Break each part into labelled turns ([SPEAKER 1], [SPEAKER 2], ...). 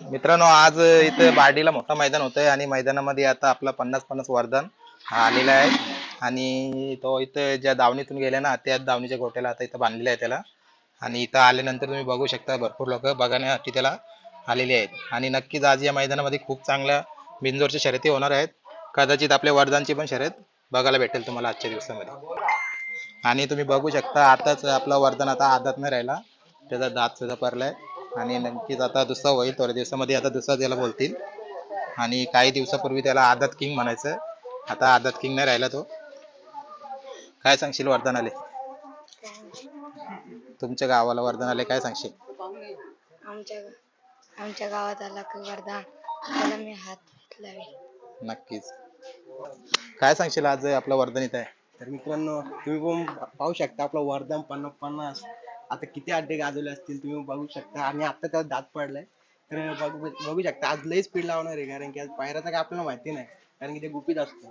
[SPEAKER 1] मित्रांनो आज इथे बार्डीला मोठं मैदान होतंय आणि मैदानामध्ये आता आपला पन्नास पन्नास वरदान हा आलेला आहे. आणि तो इथं ज्या दावणीतून गेला ना त्या दावणीच्या गोट्याला आता इथं बांधलेला आहे त्याला. आणि इथं आल्यानंतर तुम्ही बघू शकता भरपूर लोक बघण्यासाठी त्याला आलेले आहेत. आणि नक्कीच आज या मैदानामध्ये खूप चांगल्या बिंजोरच्या शर्यती होणार आहेत. कदाचित आपल्या वरदानची पण शर्यत बघायला भेटेल तुम्हाला आजच्या दिवसामध्ये. आणि तुम्ही बघू शकता आताच आपला वरदान आता आदात नाही राहिला. त्याचा दात सुद्धा परलाय आणि नक्कीच आता दुसरा होईल थोड्या दिवसामध्ये आता दुसरा त्याला बोलतील. आणि काही दिवसापूर्वी त्याला आदात किंग म्हणायचं. आता आदात किंग नाही राहिला तो. काय सांगशील वरदान आले तुमच्या गावाला वरदान आले काय सांगशील?
[SPEAKER 2] आमच्या आमच्या गावात आला की वर्धा त्याला मी हात
[SPEAKER 1] नक्कीच. काय सांगशील आज आपलं वर्धन इथं? आहे
[SPEAKER 3] तर मित्रांनो तुम्ही पण पाहू शकता आपलं वरदान पन्नास पन्नास. आता किती अड्डे गाजवले असतील तुम्ही बघू शकता. आणि आता त्यात दात पडलाय. तर बघू बघू शकता. आज लई स्पीड लावणार आहे कारण की आज पायऱ्याचं काय आपल्याला माहिती नाही. कारण की ते गुपित असतं.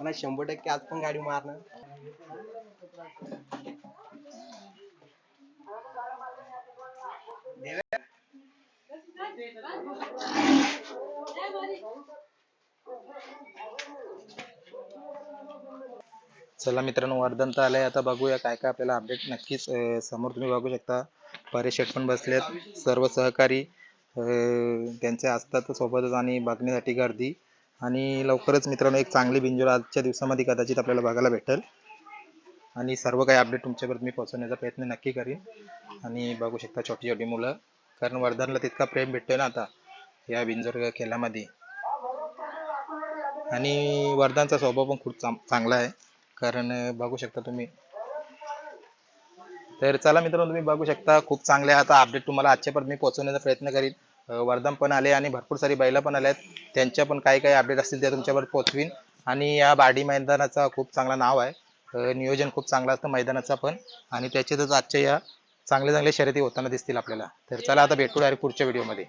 [SPEAKER 3] मला शंभर टक्के आज पण गाडी मारणार.
[SPEAKER 1] चला मित्रांनो वर्धन तर आलंय. आता बघूया काय काय आपल्याला अपडेट नक्कीच समोर तुम्ही बघू शकता. परेश शेठ पण बसलेत. सर्व सहकारी त्यांचे असतात सोबतच आणि बघण्यासाठी गर्दी. आणि लवकरच मित्रांनो एक चांगली बिंजोर आजच्या दिवसामध्ये कदाचित आपल्याला बघायला भेटेल. आणि सर्व काही अपडेट तुमच्यापर्यंत मी पोहोचवण्याचा प्रयत्न नक्की करीन. आणि बघू शकता छोटी छोटी मुलं. कारण वर्धनला तितका प्रेम भेटतोय ना आता या बिंजोर खेळामध्ये. आणि वर्धनचा स्वभाव पण खूप चांग- चांगला आहे. कारण बघू शकता तुम्ही. तर चला मित्रांनो तुम्ही बघू शकता खूप चांगले आता अपडेट तुम्हाला आजच्यापर्यंत मी पोहोचवण्याचा प्रयत्न करीन. अं, वर्धन पण आले आणि भरपूर सारी बैला पण आल्यात. त्यांच्या पण काही काही अपडेट असतील त्या तुमच्यावर पोचवीन आणि या बाडी मैदानाचा खूप चांगला नाव आहे. नियोजन खूप चांगलं असतं मैदानाचा पण. आणि त्याच्यातच आजच्या या चांगल्या चांगल्या शर्यती होताना दिसतील आपल्याला. तर चला आता भेटू डायरेक्ट पुढच्या व्हिडिओमध्ये